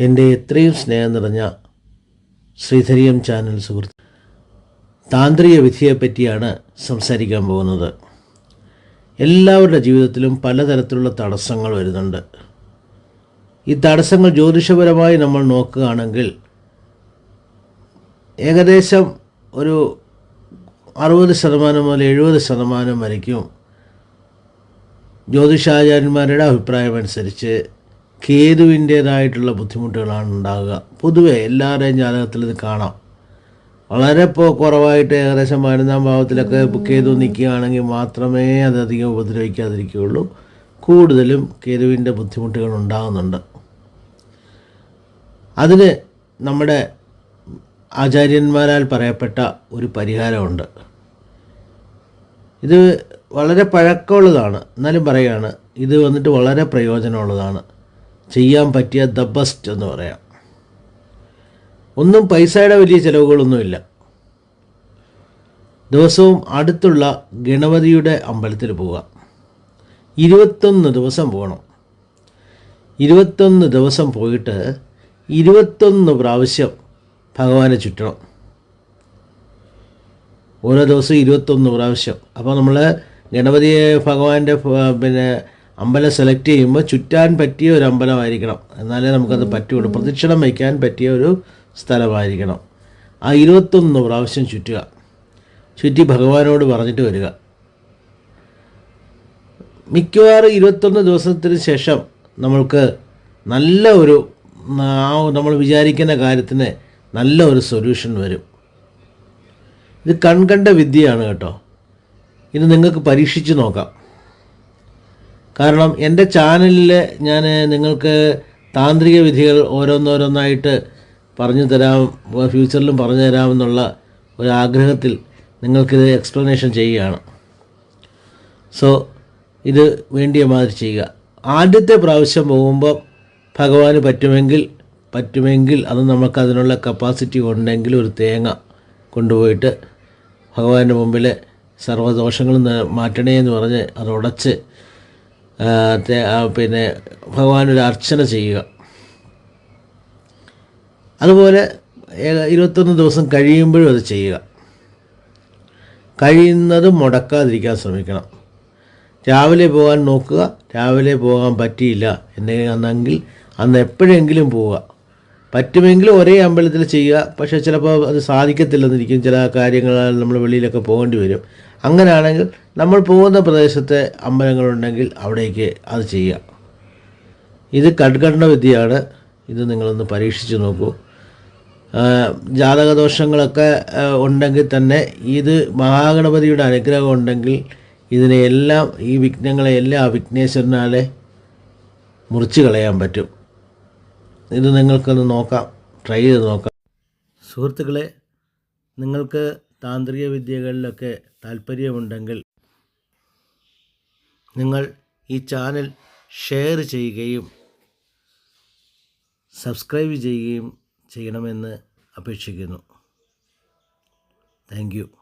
എന്റെ എത്രയും സ്നേഹം നിറഞ്ഞ ശ്രീധരിയം ചാനൽ സുഹൃത്ത് താന്ത്രിക വിധിയെപ്പറ്റിയാണ് സംസാരിക്കാൻ പോകുന്നത്. എല്ലാവരുടെ ജീവിതത്തിലും പലതരത്തിലുള്ള തടസ്സങ്ങൾ വരുന്നുണ്ട്. ഈ തടസ്സങ്ങൾ ജ്യോതിഷപരമായി നമ്മൾ നോക്കുകയാണെങ്കിൽ ഏകദേശം ഒരു അറുപത് ശതമാനം മുതൽ എഴുപത് ശതമാനം വരയ്ക്കും ജ്യോതിഷാചാര്യന്മാരുടെ അഭിപ്രായമനുസരിച്ച് കേതുവിന്റേതായിട്ടുള്ള ബുദ്ധിമുട്ടുകളാണ് ഉണ്ടാകുക പൊതുവെ എല്ലാവരുടെയും ജാതകത്തിൽ ഇത് കാണാം. വളരെ ഇപ്പോൾ കുറവായിട്ട് ഏകദേശം പതിനൊന്നാം ഭാവത്തിലൊക്കെ കേതു നിൽക്കുകയാണെങ്കിൽ മാത്രമേ അത് അധികം ഉപദ്രവിക്കാതിരിക്കുകയുള്ളൂ. കൂടുതലും കേതുവിന്റെ ബുദ്ധിമുട്ടുകൾ ഉണ്ടാകുന്നുണ്ട്. അതിന് നമ്മുടെ ആചാര്യന്മാരാൽ പറയപ്പെട്ട ഒരു പരിഹാരമുണ്ട്. ഇത് വളരെ പഴക്കമുള്ളതാണ്. എന്നാലും പറയുകയാണ് ഇത് വന്നിട്ട് വളരെ പ്രയോജനമുള്ളതാണ്. ചെയ്യാൻ പറ്റിയ ദ ബെസ്റ്റ് എന്ന് പറയാം. ഒന്നും പൈസയുടെ വലിയ ചിലവുകളൊന്നുമില്ല. ദിവസവും അടുത്തുള്ള ഗണപതിയുടെ അമ്പലത്തിൽ പോവുക. ഇരുപത്തൊന്ന് ദിവസം പോകണം. ഇരുപത്തൊന്ന് ദിവസം പോയിട്ട് ഇരുപത്തൊന്ന് പ്രാവശ്യം ഭഗവാനെ ചുറ്റണം. ഓരോ ദിവസവും ഇരുപത്തൊന്ന് പ്രാവശ്യം. അപ്പോൾ നമ്മൾ ഗണപതിയെ ഭഗവാന്റെ പിന്നെ അമ്പലം സെലക്ട് ചെയ്യുമ്പോൾ ചുറ്റാൻ പറ്റിയ ഒരു അമ്പലമായിരിക്കണം. എന്നാലേ നമുക്കത് പറ്റുള്ളൂ. പ്രദക്ഷിണം വയ്ക്കാൻ പറ്റിയ ഒരു സ്ഥലമായിരിക്കണം. ആ ഇരുപത്തൊന്ന് പ്രാവശ്യം ചുറ്റുക. ചുറ്റി ഭഗവാനോട് പറഞ്ഞിട്ട് വരിക. മിക്കവാറും ഇരുപത്തൊന്ന് ദിവസത്തിന് ശേഷം നമ്മൾക്ക് നല്ല ഒരു നമ്മൾ വിചാരിക്കുന്ന കാര്യത്തിന് നല്ല ഒരു സൊല്യൂഷൻ വരും. ഇത് കൺകണ്ട വിദ്യയാണ് കേട്ടോ. ഇത് നിങ്ങൾക്ക് പരീക്ഷിച്ച് നോക്കാം. കാരണം എന്റെ ചാനലിൽ ഞാൻ നിങ്ങൾക്ക് താന്ത്രിക വിധികൾ ഓരോന്നോരോന്നായിട്ട് പറഞ്ഞു തരാം ഫ്യൂച്ചറിലും പറഞ്ഞു തരാമെന്നുള്ള ഒരാഗ്രഹത്തിൽ നിങ്ങൾക്കിത് എക്സ്പ്ലനേഷൻ ചെയ്യുകയാണ്. സോ ഇത് വേണ്ടിയ മാതിരി ചെയ്യുക. ആദ്യത്തെ പ്രാവശ്യം പോകുമ്പോൾ ഭഗവാന് പറ്റുമെങ്കിൽ പറ്റുമെങ്കിൽ അത് നമുക്ക് അതിനുള്ള കപ്പാസിറ്റി ഉണ്ടെങ്കിൽ ഒരു തേങ്ങ കൊണ്ടുപോയിട്ട് ഭഗവാന്റെ മുമ്പിൽ സർവദോഷങ്ങളും മാറ്റണേ എന്ന് പറഞ്ഞ് അത് ഉടച്ച് പിന്നെ ഭഗവാൻ ഒരു അർച്ചന ചെയ്യുക. അതുപോലെ ഇരുപത്തൊന്ന് ദിവസം കഴിയുമ്പോഴും അത് ചെയ്യുക. കഴിയുന്നത് മുടക്കാതിരിക്കാൻ ശ്രമിക്കണം. രാവിലെ പോകാൻ നോക്കുക രാവിലെ പോകാൻ പറ്റിയില്ല എന്നെങ്കിൽ അന്ന് എപ്പോഴെങ്കിലും പോവുക. പറ്റുമെങ്കിൽ ഒരേ അമ്പലത്തിൽ ചെയ്യുക പക്ഷേ ചിലപ്പോൾ അത് സാധിക്കത്തില്ലെന്നിരിക്കും ചില കാര്യങ്ങളാൽ നമ്മൾ വെളിയിലൊക്കെ പോകേണ്ടി വരും. അങ്ങനെയാണെങ്കിൽ നമ്മൾ പോകുന്ന പ്രദേശത്തെ അമ്പലങ്ങളുണ്ടെങ്കിൽ അവിടേക്ക് അത് ചെയ്യാം ഇത് കഡ്ഘടന വിദ്യയാണ്. ഇത് നിങ്ങളൊന്ന് പരീക്ഷിച്ച് നോക്കൂ. ജാതകദോഷങ്ങളൊക്കെ ഉണ്ടെങ്കിൽ തന്നെ ഇത് മഹാഗണപതിയുടെ അനുഗ്രഹം ഉണ്ടെങ്കിൽ ഇതിനെയെല്ലാം ഈ വിഘ്നങ്ങളെയെല്ലാം ആ വിഘ്നേശ്വരനാലെ മുറിച്ച് കളയാൻ പറ്റും. ഇത് നിങ്ങൾക്കൊന്ന് നോക്കാം. ട്രൈ ചെയ്ത് നോക്കാം. സുഹൃത്തുക്കളെ നിങ്ങൾക്ക് താന്ത്രിക വിദ്യകളിലൊക്കെ താല്പര്യമുണ്ടെങ്കിൽ നിങ്ങൾ ഈ ചാനൽ ഷെയർ ചെയ്യുകയും സബ്സ്ക്രൈബ് ചെയ്യുകയും ചെയ്യണമെന്ന് അപേക്ഷിക്കുന്നു. താങ്ക്